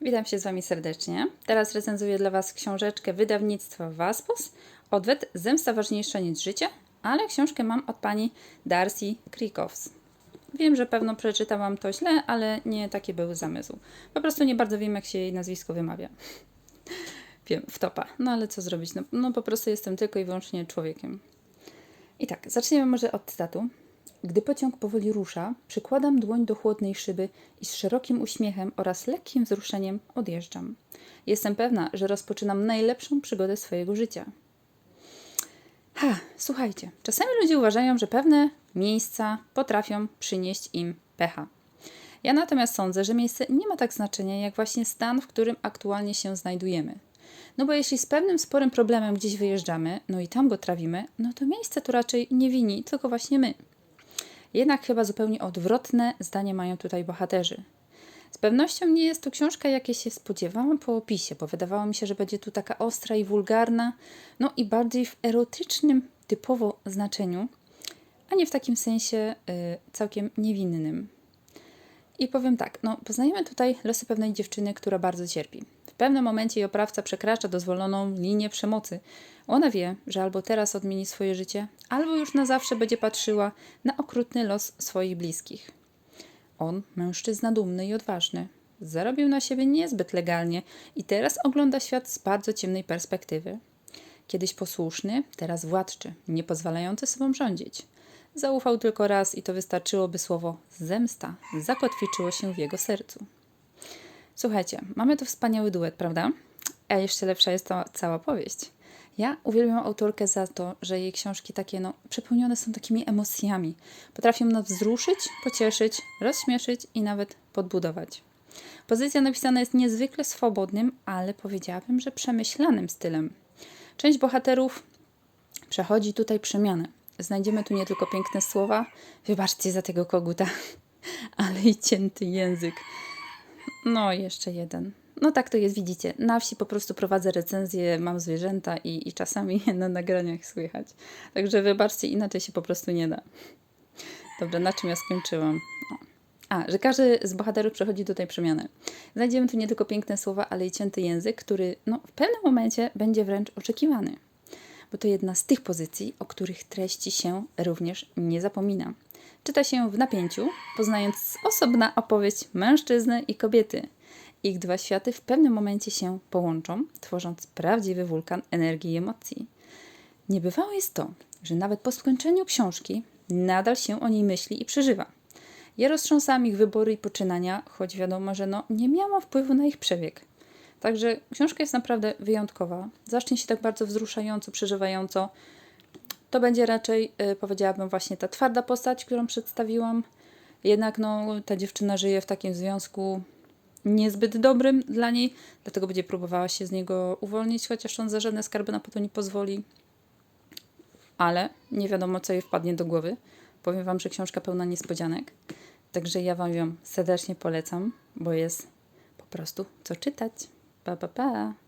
Witam się z Wami serdecznie. Teraz recenzuję dla Was książeczkę wydawnictwa Waspos, Odwet Zemsta ważniejsza niż życie, ale książkę mam od pani Darcy Krikows. Wiem, że pewno przeczytałam to źle, ale nie taki był zamysł. Po prostu nie bardzo wiem, jak się jej nazwisko wymawia. Wiem, wtopa. No ale co zrobić? No, no po prostu jestem tylko i wyłącznie człowiekiem. I tak, zaczniemy może od cytatu. Gdy pociąg powoli rusza, przykładam dłoń do chłodnej szyby i z szerokim uśmiechem oraz lekkim wzruszeniem odjeżdżam. Jestem pewna, że rozpoczynam najlepszą przygodę swojego życia. Ha, słuchajcie, czasami ludzie uważają, że pewne miejsca potrafią przynieść im pecha. Ja natomiast sądzę, że miejsce nie ma tak znaczenia, jak właśnie stan, w którym aktualnie się znajdujemy. No bo jeśli z pewnym sporym problemem gdzieś wyjeżdżamy, no i tam go trawimy, no to miejsce tu raczej nie wini, tylko właśnie my. Jednak chyba zupełnie odwrotne zdanie mają tutaj bohaterzy. Z pewnością nie jest to książka, jakiej się spodziewałam po opisie, bo wydawało mi się, że będzie tu taka ostra i wulgarna, no i bardziej w erotycznym typowo znaczeniu, a nie w takim sensie y, całkiem niewinnym. I powiem tak, no poznajemy tutaj losy pewnej dziewczyny, która bardzo cierpi. Pewnym momencie jej oprawca przekracza dozwoloną linię przemocy. Ona wie, że albo teraz odmieni swoje życie, albo już na zawsze będzie patrzyła na okrutny los swoich bliskich. On, mężczyzna dumny i odważny, zarobił na siebie niezbyt legalnie i teraz ogląda świat z bardzo ciemnej perspektywy. Kiedyś posłuszny, teraz władczy, nie pozwalający sobą rządzić. Zaufał tylko raz i to wystarczyło, by słowo zemsta zakotwiczyło się w jego sercu. Słuchajcie, mamy tu wspaniały duet, prawda? A jeszcze lepsza jest to cała powieść. Ja uwielbiam autorkę za to, że jej książki takie, no, przepełnione są takimi emocjami. Potrafią nas wzruszyć, pocieszyć, rozśmieszyć i nawet podbudować. Pozycja napisana jest niezwykle swobodnym, ale powiedziałabym, że przemyślanym stylem. Część bohaterów przechodzi tutaj przemianę. Znajdziemy tu nie tylko piękne słowa, wybaczcie za tego koguta, ale i cięty język. No, jeszcze jeden. No tak to jest, widzicie. Na wsi po prostu prowadzę recenzję, mam zwierzęta i, i czasami na nagraniach słychać. Także wybaczcie, inaczej się po prostu nie da. Dobra, na czym ja skończyłam? A, że każdy z bohaterów przechodzi tutaj przemianę. Znajdziemy tu nie tylko piękne słowa, ale i cięty język, który no, w pewnym momencie będzie wręcz oczekiwany. Bo to jedna z tych pozycji, o których treści się również nie zapomina. Czyta się w napięciu, poznając osobna opowieść mężczyzny i kobiety. Ich dwa światy w pewnym momencie się połączą, tworząc prawdziwy wulkan energii i emocji. Niebywałe jest to, że nawet po skończeniu książki nadal się o niej myśli i przeżywa. Ja roztrząsałam ich wybory i poczynania, choć wiadomo, że no, nie miałam wpływu na ich przebieg. Także książka jest naprawdę wyjątkowa. Zacznie się tak bardzo wzruszająco, przeżywająco. To będzie raczej, y, powiedziałabym, właśnie ta twarda postać, którą przedstawiłam. Jednak no, ta dziewczyna żyje w takim związku niezbyt dobrym dla niej, dlatego będzie próbowała się z niego uwolnić, chociaż on za żadne skarby na to nie pozwoli. Ale nie wiadomo, co jej wpadnie do głowy. Powiem Wam, że książka pełna niespodzianek. Także ja Wam ją serdecznie polecam, bo jest po prostu co czytać. Pa, pa, pa.